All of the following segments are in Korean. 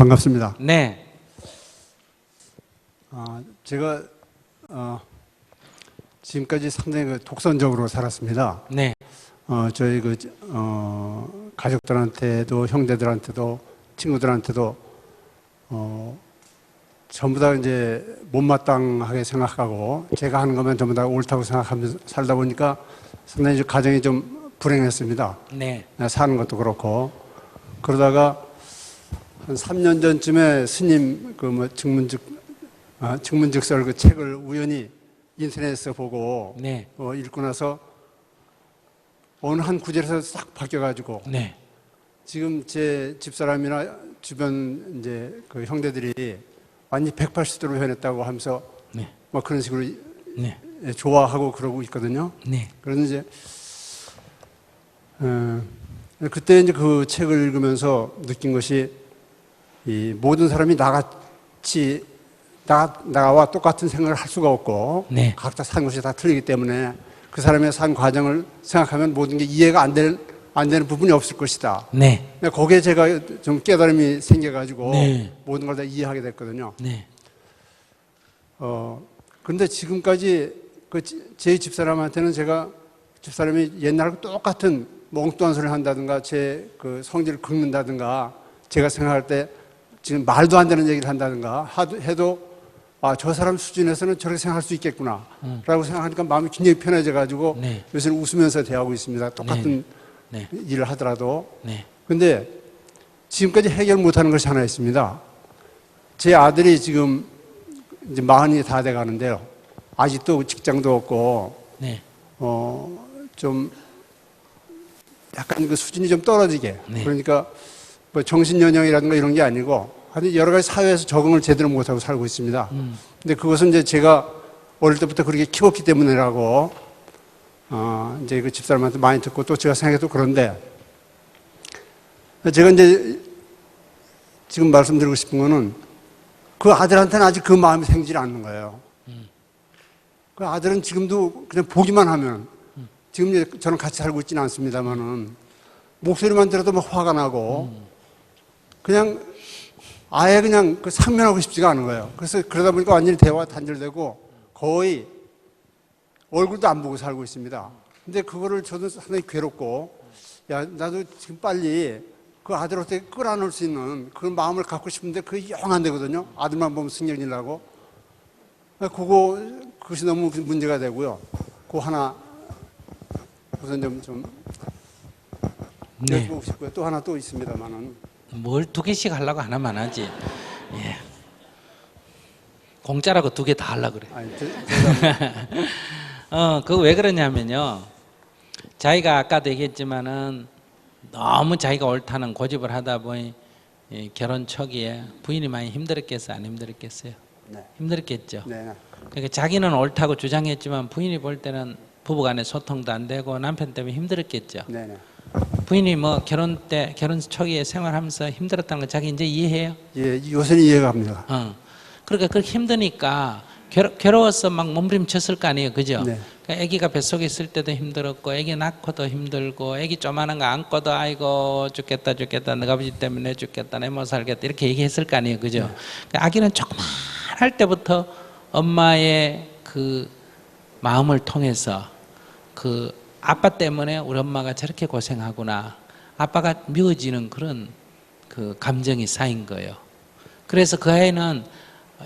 반갑습니다. 네. 아, 제가 어, 지금까지 상당히 그 독선적으로 살았습니다. 네. 어, 저희 그 어, 가족들한테도 형제들한테도 친구들한테도 어, 전부 다 이제 못마땅하게 생각하고 제가 하는 것만 전부 다 옳다고 생각하면서 살다 보니까 상당히 좀 가정이 좀 불행했습니다. 네. 나 사는 것도 그렇고 그러다가 한 3년 전쯤에 스님 그뭐 증문즉 아, 증문즉설 그 책을 우연히 인터넷에서 보고 네. 어, 읽고 나서 어느 한 구절에서 싹 바뀌어가지고 네. 지금 제 집사람이나 주변 이제 그 형제들이 완전히 180도로 변했다고 하면서 네. 뭐 그런 식으로 네. 예, 좋아하고 그러고 있거든요. 네. 그래서 이제 어, 그때 이제 그 책을 읽으면서 느낀 것이 이 모든 사람이 나같이 나 나와 똑같은 생각을 할 수가 없고 네. 각자 산 것이 다 틀리기 때문에 그 사람의 산 과정을 생각하면 모든 게 이해가 안 되는 안 되는 부분이 없을 것이다. 네. 근데 거기에 제가 좀 깨달음이 생겨가지고 네. 모든 걸 다 이해하게 됐거든요. 네. 어, 근데 지금까지 그 제 집사람한테는 제가 집사람이 옛날과 똑같은 멍뚱한 소리를 한다든가 제 그 성질을 긁는다든가 제가 생각할 때 지금 말도 안 되는 얘기를 한다든가 하도, 해도 아, 저 사람 수준에서는 저렇게 생각할 수 있겠구나. 라고 생각하니까 마음이 굉장히 편해져 가지고 네. 요새는 웃으면서 대하고 있습니다. 똑같은 네. 일을 하더라도. 네. 근데 지금까지 해결 못 하는 것이 하나 있습니다. 제 아들이 지금 이제 마흔이 다 돼 가는데요. 아직도 직장도 없고, 네. 어, 좀 약간 그 수준이 좀 떨어지게. 네. 그러니까 뭐 정신연령이라든가 이런 게 아니고, 하여튼 여러 가지 사회에서 적응을 제대로 못하고 살고 있습니다. 음. 근데 그것은 이제 제가 어릴 때부터 그렇게 키웠기 때문이라고, 어, 이제 그 집사람한테 많이 듣고 또 제가 생각해도 그런데, 제가 이제 지금 말씀드리고 싶은 거는 그 아들한테는 아직 그 마음이 생기지 않는 거예요. 그 아들은 지금도 그냥 보기만 하면 지금 이제 저는 같이 살고 있지는 않습니다만은 목소리만 들어도 막 화가 나고 그냥 아예 그냥 그 상면하고 싶지가 않은 거예요. 그래서 그러다 보니까 완전히 대화가 단절되고 거의 얼굴도 안 보고 살고 있습니다. 근데 그거를 저도 상당히 괴롭고 야 나도 지금 빨리 그 아들 어떻게 끌어안을 수 있는 그런 마음을 갖고 싶은데 그게 영 안 되거든요. 아들만 보면 승격이 나고. 그거 그것이 너무 문제가 되고요. 그 하나 우선 좀, 좀 네. 여쭤보고 싶고요. 또 하나 또 있습니다만은 뭘 두 개씩 하려고 하나만 하지. 예. 공짜라고 두 개 다 하려고 그래. 아니 저, 어, 그거 왜 그러냐면요. 자기가 아까도 얘기했지만은 너무 자기가 옳다는 고집을 하다 보니 이 결혼 초기에 부인이 많이 힘들었겠어요? 안 힘들었겠어요? 네. 힘들었겠죠. 네. 그러니까 자기는 옳다고 주장했지만 부인이 볼 때는 부부간에 소통도 안 되고 남편 때문에 힘들었겠죠. 네. 네. 부인이 뭐 결혼 때 결혼 초기에 생활하면서 힘들었다는 거 자기 이제 이해해요. 예, 요새는 이해가 갑니다. 어. 그러니까 그렇게 힘드니까 괴로, 괴로 워서 막 몸부림쳤을 거 아니에요, 그죠? 네. 그러니까 아기가 뱃속에 있을 때도 힘들었고, 아기 낳고도 힘들고, 아기 조만한 거 안고도 아이고 죽겠다 죽겠다 내 아버지 때문에 죽겠다 내 못 살겠다 이렇게 얘기했을 거 아니에요, 그죠? 그러니까 아기는 조그만 할 때부터 엄마의 그 마음을 통해서 그 아빠 때문에 우리 엄마가 저렇게 고생하구나. 아빠가 미워지는 그런 그 감정이 쌓인 거예요. 그래서 그 아이는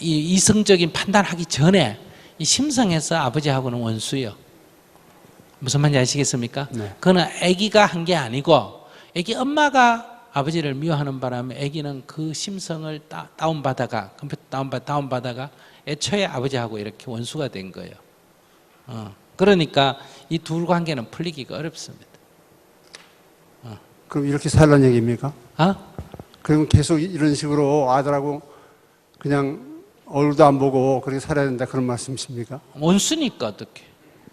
이 이성적인 판단하기 전에 이 심성에서 아버지하고는 원수요. 무슨 말인지 아시겠습니까? 네. 그거는 아기가 한 게 아니고 아기 엄마가 아버지를 미워하는 바람에 아기는 그 심성을 다, 다운받아가 컴퓨터 다운받 다운받아가 애초에 아버지하고 이렇게 원수가 된 거예요. 어. 그러니까 이 둘 관계는 풀리기가 어렵습니다. 그럼 이렇게 살라는 얘기입니까? 어? 그럼 계속 이런 식으로 아들하고 그냥 얼굴도 안 보고 그렇게 살아야 된다 그런 말씀이십니까? 원수니까 어떻게?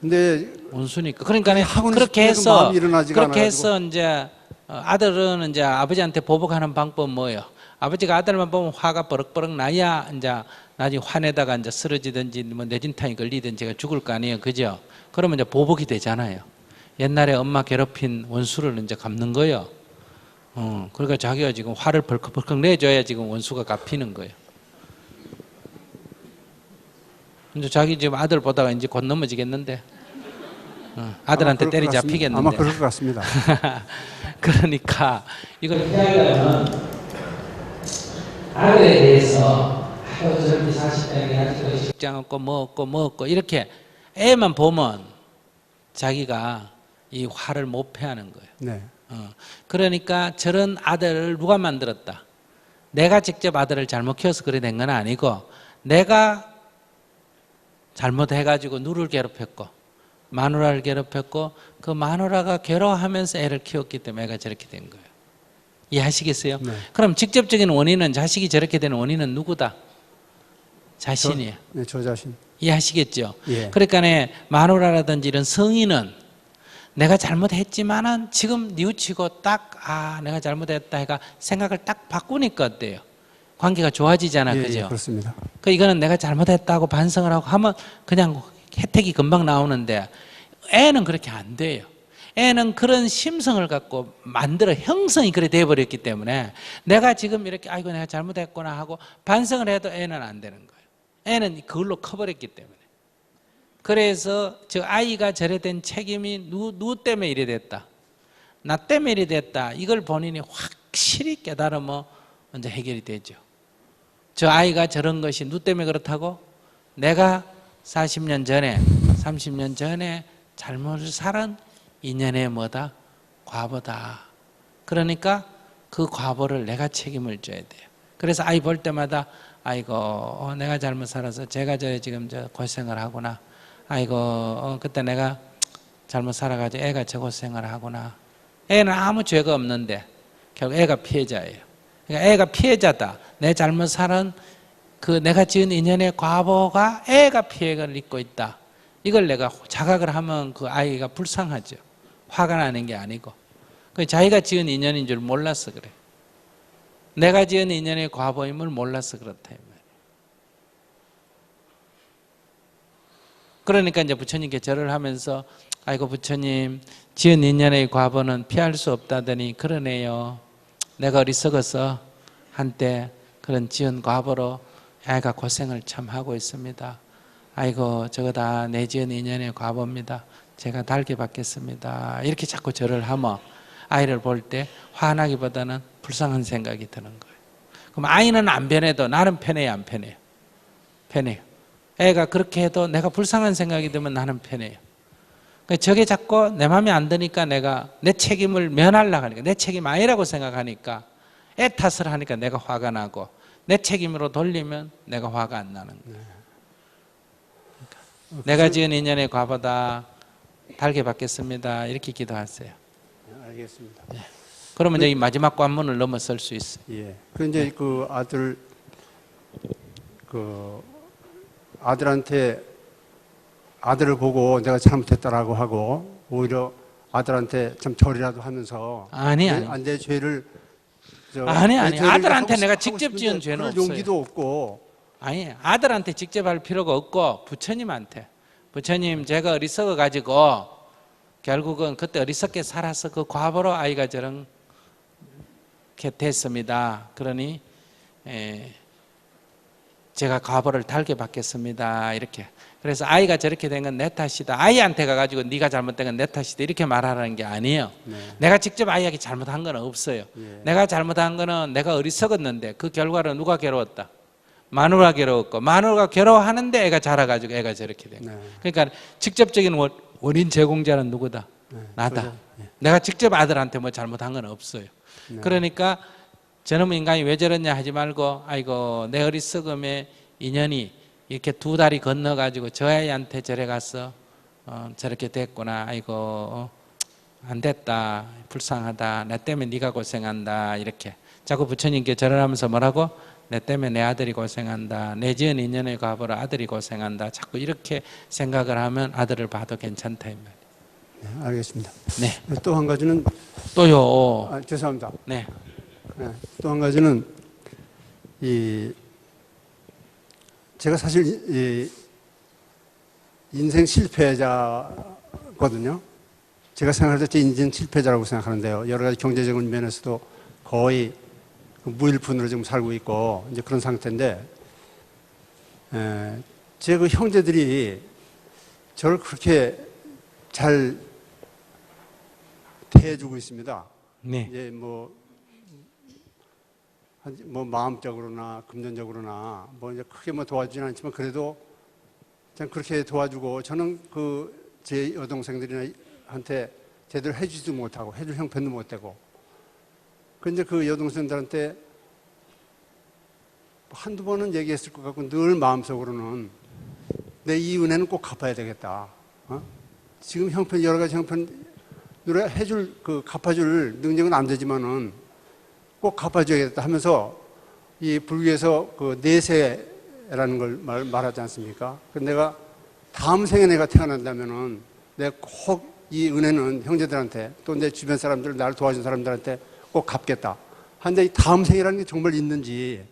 근데 원수니까. 그러니까 그렇게 해서 그렇게 않아가지고. 해서 이제 어, 아들은 이제 아버지한테 보복하는 방법은 뭐예요? 아버지가 아들만 보면 화가 버럭버럭 나야 이제 나중에 화내다가 이제 쓰러지든지 뭐 뇌진탕이 걸리든지 제가 죽을 거 아니에요, 그죠? 그러면 이제 보복이 되잖아요. 옛날에 엄마 괴롭힌 원수를 이제 갚는 거예요. 어, 그러니까 자기가 지금 화를 벌컥벌컥 내줘야 지금 원수가 갚이는 거예요. 근데 자기 지금 아들 보다가 이제 곧 넘어지겠는데. 어, 아들한테 때리. 잡히겠는데. 아마 그럴 것 같습니다. 그러니까 이걸 아들에 대해서 아유 저렇게 40대에 아직도 식장 없고 뭐 없고 뭐 없고 이렇게 애만 보면 자기가 이 화를 못 패하는 거예요. 네. 어, 그러니까 저런 아들을 누가 만들었다? 내가 직접 아들을 잘못 키워서 그래 된 건 아니고 내가 잘못해가지고 누를 괴롭혔고 마누라를 괴롭혔고 그 마누라가 괴로워하면서 애를 키웠기 때문에 애가 저렇게 된 거예요. 이해하시겠어요? 네. 그럼 직접적인 원인은 자식이 저렇게 되는 원인은 누구다? 자신이에요. 네, 저 자신. 이해하시겠죠? 예. 그러니까 마누라라든지 이런 성인은 내가 잘못했지만은 지금 뉘우치고 딱, 아, 내가 잘못했다 해가 생각을 딱 바꾸니까 어때요? 관계가 좋아지잖아, 예, 그죠? 예, 그렇습니다. 그 이거는 내가 잘못했다고 반성을 하고 하면 그냥 혜택이 금방 나오는데 애는 그렇게 안 돼요. 애는 그런 심성을 갖고 만들어 형성이 그래 돼버렸기 때문에 내가 지금 이렇게 아이고 내가 잘못했구나 하고 반성을 해도 애는 안 되는 거예요. 애는 그걸로 커버렸기 때문에. 그래서 저 아이가 저래 된 책임이 누, 누구 때문에 이래 됐다. 나 때문에 이래 됐다. 이걸 본인이 확실히 깨달으면 먼저 해결이 되죠. 저 아이가 저런 것이 누 때문에 그렇다고? 내가 40년 전에, 30년 전에 잘못을 살은 인연의 뭐다? 과보다. 그러니까 그 과보를 내가 책임을 져야 돼요. 그래서 아이 볼 때마다 아이고 어, 내가 잘못 살아서 제가 저 지금 저 고생을 하구나. 아이고 어, 그때 내가 잘못 살아가지고 애가 저 고생을 하구나. 애는 아무 죄가 없는데 결국 애가 피해자예요. 그러니까 애가 피해자다. 내 잘못 살은 그 내가 지은 인연의 과보가 애가 피해를 입고 있다. 이걸 내가 자각을 하면 그 아이가 불쌍하죠. 화가 나는 게 아니고. 그 자기가 지은 인연인 줄 몰라서 그래. 내가 지은 인연의 과보임을 몰라서 그렇다. 그러니까 이제 부처님께 절을 하면서 아이고 부처님 지은 인연의 과보는 피할 수 없다더니 그러네요. 내가 어리석어서 한때 그런 지은 과보로 애가 고생을 참 하고 있습니다. 아이고 저거 다 내 지은 인연의 과보입니다. 제가 달게 받겠습니다. 이렇게 자꾸 절을 하면 아이를 볼 때 화나기보다는 불쌍한 생각이 드는 거예요. 그럼 아이는 안 변해도 나는 편해요, 안 편해요? 편해요. 애가 그렇게 해도 내가 불쌍한 생각이 들면 나는 편해요. 그러니까 저게 자꾸 내 마음에 안 드니까 내가 내 책임을 면하려고 하니까 내 책임 아니라고 생각하니까 애 탓을 하니까 내가 화가 나고 내 책임으로 돌리면 내가 화가 안 나는 거예요. 그러니까 내가 지은 인연의 과보다 달게 받겠습니다. 이렇게 기도하세요. 네, 알겠습니다. 그러면 이제 이 마지막 관문을 넘어설 수 있어요. 예. 그 이제 그 아들 그 아들한테 아들을 보고 내가 잘못했다라고 하고 오히려 아들한테 참 절이라도 하면서 아니, 내- 아니. 안, 내 죄를 저- 아니, 내 아니. 아들한테 하고 내가 싶- 직접 지은 죄는 없어요. 용기도 없고 아니 아들한테 직접 할 필요가 없고 부처님한테 부처님 제가 어리석어 가지고 결국은 그때 어리석게 살아서 그 과보로 아이가 저런 게 됐습니다. 그러니 에, 제가 과보를 달게 받겠습니다. 이렇게 그래서 아이가 저렇게 된 건 내 탓이다. 아이한테 가가지고 네가 잘못된 건 내 탓이다. 이렇게 말하라는 게 아니에요. 네. 내가 직접 아이에게 잘못한 건 없어요. 예. 내가 잘못한 거는 내가 어리석었는데 그 결과로 누가 괴로웠다? 마누라 괴로웠고 마누라가 괴로워하는데 애가 자라가지고 애가 저렇게 된 거야. 네. 그러니까 직접적인 원- 원인 제공자는 누구다? 네, 나다. 예. 내가 직접 아들한테 뭐 잘못한 건 없어요. 네. 그러니까 저놈 인간이 왜 저러냐 하지 말고 아이고 내 어리석음의 인연이 이렇게 두 다리 건너가지고 저 아이한테 저래 가서 어, 저렇게 됐구나. 아이고 어, 안 됐다. 불쌍하다. 내 때문에 네가 고생한다. 이렇게 자꾸 부처님께 절을 하면서 뭐라고? 내 때문에 내 아들이 고생한다. 내 지은 인연의 과보로 아들이 고생한다. 자꾸 이렇게 생각을 하면 아들을 봐도 괜찮다. 이. 네, 알겠습니다. 네. 또 한 가지는 또요. 아, 죄송합니다. 네. 또한 가지는 이 제가 사실 이 인생 실패자거든요. 제가 생각할 때제 인생 실패자라고 생각하는데요. 여러 가지 경제적인 면에서도 거의 그 무일푼으로 지금 살고 있고 이제 그런 상태인데 에, 제그 형제들이 저를 그렇게 잘 대해주고 있습니다. 네. 이제 뭐, 한- 뭐 마음적으로나 금전적으로나 뭐 이제 크게 뭐 도와주지는 않지만 그래도 그냥 그렇게 도와주고 저는 그 제 여동생들한테 제대로 해주지도 못하고 해줄 형편도 못 되고 근데 그 여동생들한테 한두 번은 얘기했을 것 같고 늘 마음속으로는 내 이 은혜는 꼭 갚아야 되겠다. 어? 지금 형편 여러 가지 형편 누가 해줄 그 갚아줄 능력은 안 되지만은 꼭 갚아줘야겠다 하면서 이 불교에서 그 내세라는 걸 말, 말하지 않습니까? 그 내가 다음 생에 내가 태어난다면은 내가 꼭 이 은혜는 형제들한테 또 내 주변 사람들 나를 도와준 사람들한테 꼭 갚겠다. 한데 이 다음 생이라는 게 정말 있는지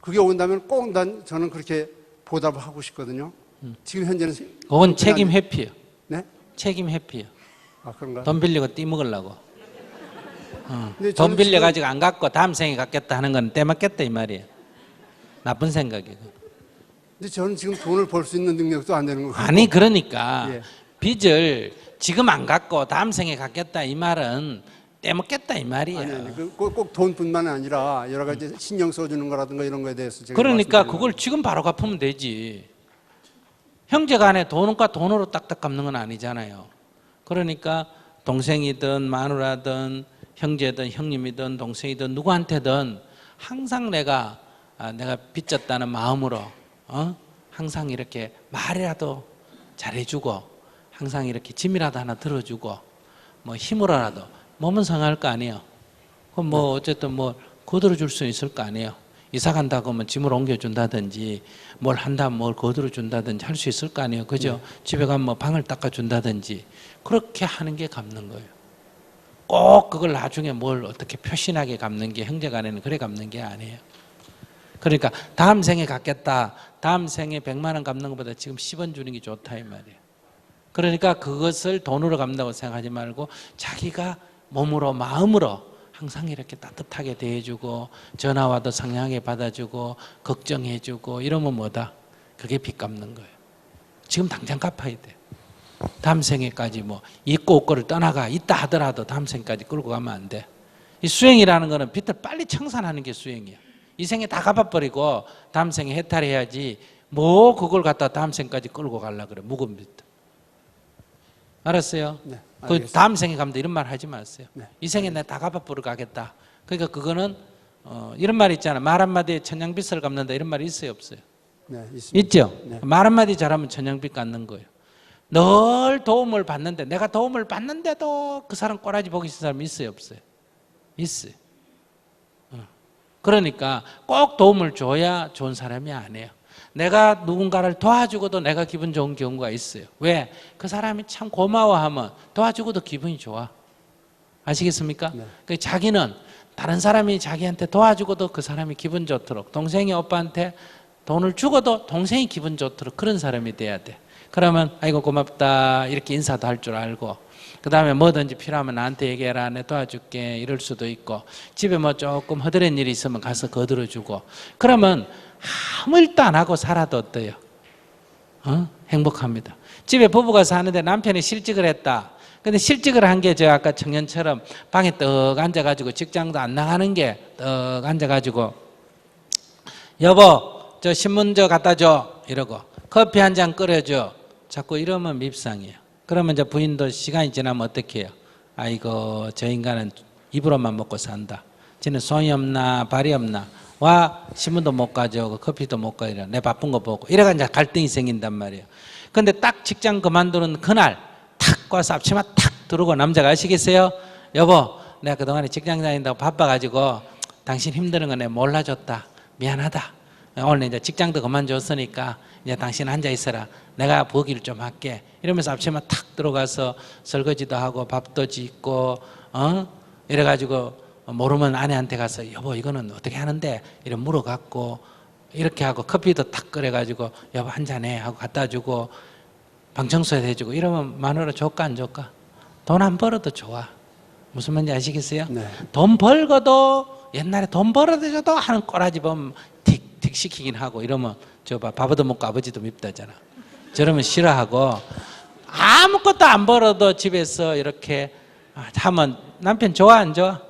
그게 온다면 꼭 난 저는 그렇게 보답을 하고 싶거든요. 지금 현재는 그건 책임 회피요. 네? 책임 회피요. 아 그런가? 돈 빌리고 띠먹으려고. 어. 돈 저는 빌려 가지고 안 갚고 다음 생에 갚겠다 하는 건 떼맞겠다 이 말이에요. 나쁜 생각이고. 근데 저는 지금 돈을 벌 수 있는 능력도 안 되는 거고. 아니 그러니까 예. 빚을 지금 안 갚고 다음 생에 갚겠다 이 말은 떼먹겠다 이. 아니 아니 그 꼭, 꼭 돈뿐만 아니라 여러 가지 신경 써주는 거라든가 이런 거에 대해서 제가 그러니까 그걸 지금 바로 갚으면 되지. 형제간에 돈과 돈으로 딱딱 갚는 건 아니잖아요. 그러니까 동생이든 마누라든 형제든 형님이든 동생이든 누구한테든 항상 내가 아, 내가 빚졌다는 마음으로 어? 항상 이렇게 말이라도 잘해주고 항상 이렇게 짐이라도 하나 들어주고 뭐 힘으로라도 몸은 상할 거 아니에요. 그럼 뭐 어쨌든 뭐 거들어 줄 수 있을 거 아니에요. 이사 간다고 하면 짐을 옮겨준다든지 뭘 한다면 뭘 거들어 준다든지 할 수 있을 거 아니에요. 그죠? 집에 가면 뭐 방을 닦아준다든지 그렇게 하는 게 갚는 거예요. 꼭 그걸 나중에 뭘 어떻게 표신하게 갚는 게 형제 간에는 그래 갚는 게 아니에요. 그러니까 다음 생에 갚겠다. 다음 생에 100만 원 갚는 것보다 지금 10원 주는 게 좋다 이 말이에요. 그러니까 그것을 돈으로 갚는다고 생각하지 말고 자기가 몸으로 마음으로 항상 이렇게 따뜻하게 대해주고 전화 와도 상냥하게 받아주고 걱정해주고 이러면 뭐다? 그게 빚 갚는 거예요. 지금 당장 갚아야 돼. 다음 생에까지 뭐 있고 없고를 떠나가 있다 하더라도 다음 생까지 끌고 가면 안 돼. 이 수행이라는 거는 빚을 빨리 청산하는 게 수행이야. 이 생에 다 갚아버리고 다음 생에 해탈해야지 뭐 그걸 갖다 다음 생까지 끌고 가려 그래 무거운 빚. 알았어요? 네, 그. 다음 생에 가면 이런 말 하지 마세요. 네. 이 생에 내가 다 갚아보러 가겠다. 그러니까 그거는 어, 이런 말 있잖아. 말 한마디에 천냥빚을 갚는다. 이런 말이 있어요, 없어요? 네, 있습니다. 있죠? 네. 말 한마디 잘하면 천냥빚 갚는 거예요. 늘 도움을 받는데 내가 도움을 받는데도 그 사람 꼬라지 보기 싫은 사람 있어요, 없어요? 있어요. 어. 그러니까 꼭 도움을 줘야 좋은 사람이 아니에요. 내가 누군가를 도와주고도 내가 기분 좋은 경우가 있어요. 왜? 그 사람이 참 고마워하면 도와주고도 기분이 좋아. 아시겠습니까? 네. 그 자기는 다른 사람이 자기한테 도와주고도 그 사람이 기분 좋도록 동생이 오빠한테 돈을 주고도 동생이 기분 좋도록 그런 사람이 돼야 돼. 그러면 아이고 고맙다 이렇게 인사도 할 줄 알고 그 다음에 뭐든지 필요하면 나한테 얘기해라 내 도와줄게 이럴 수도 있고 집에 뭐 조금 허드렛 일이 있으면 가서 거들어주고 그러면 아무 일도 안 하고 살아도 어때요? 어? 행복합니다. 집에 부부가 사는데 남편이 실직을 했다. 근데 실직을 한게저 아까 청년처럼 방에 떡 앉아가지고 직장도 안 나가는 게 떡 앉아가지고 여보 저 신문 저 갖다 줘 이러고 커피 한 잔 끓여줘 자꾸 이러면 밉상이에요. 그러면 이제 부인도 시간이 지나면 어떻게 해요? 아이고 저 인간은 입으로만 먹고 산다. 쟤는 손이 없나 발이 없나 와 신문도 못 가져오고 커피도 못 가져오 내 바쁜 거 보고 이래가 이제 갈등이 생긴단 말이에요. 근데 딱 직장 그만두는 그날 탁 와서 앞치마 탁 들어오고 남자가 아시겠어요? 여보 내가 그동안에 직장 다닌다고 바빠가지고 당신 힘드는 거 내가 몰라줬다. 미안하다. 오늘 이제 직장도 그만뒀으니까 이제 당신 앉아 있어라. 내가 보기를 좀 할게. 이러면서 앞치마 탁 들어가서 설거지도 하고 밥도 짓고 어? 이래가지고 모르면 아내한테 가서 여보 이거는 어떻게 하는데 이래 물어갖고 이렇게 하고 커피도 탁 끓여가지고 여보 한 잔해 하고 갖다 주고 방 청소해 주고 이러면 마누라 좋까 안 좋까? 돈 안 벌어도 좋아. 무슨 말인지 아시겠어요? 네. 돈 벌고도 옛날에 돈 벌어들여도 하는 꼬라지 보면 틱틱 시키긴 하고 이러면 저 봐 밥도 먹고 아버지도 밉다잖아. 저러면 싫어하고 아무것도 안 벌어도 집에서 이렇게 하면 남편 좋아 안 좋아?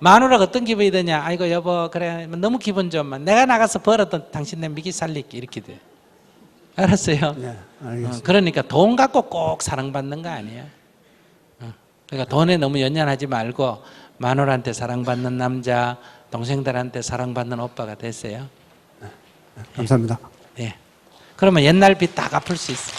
마누라가 어떤 기분이 드냐? 아이고 여보 그래 너무 기분 좋으면 내가 나가서 벌어도 당신네 미기 살릴게 이렇게 돼. 알았어요? 네, 어, 알겠습니다. 그러니까 돈 갖고 꼭 사랑받는 거 아니야. 어, 그러니까 돈에 너무 연연하지 말고 마누라한테 사랑받는 남자, 동생들한테 사랑받는 오빠가 됐어요. 감사합니다. 예. 그러면 옛날 빚 다 갚을 수 있어.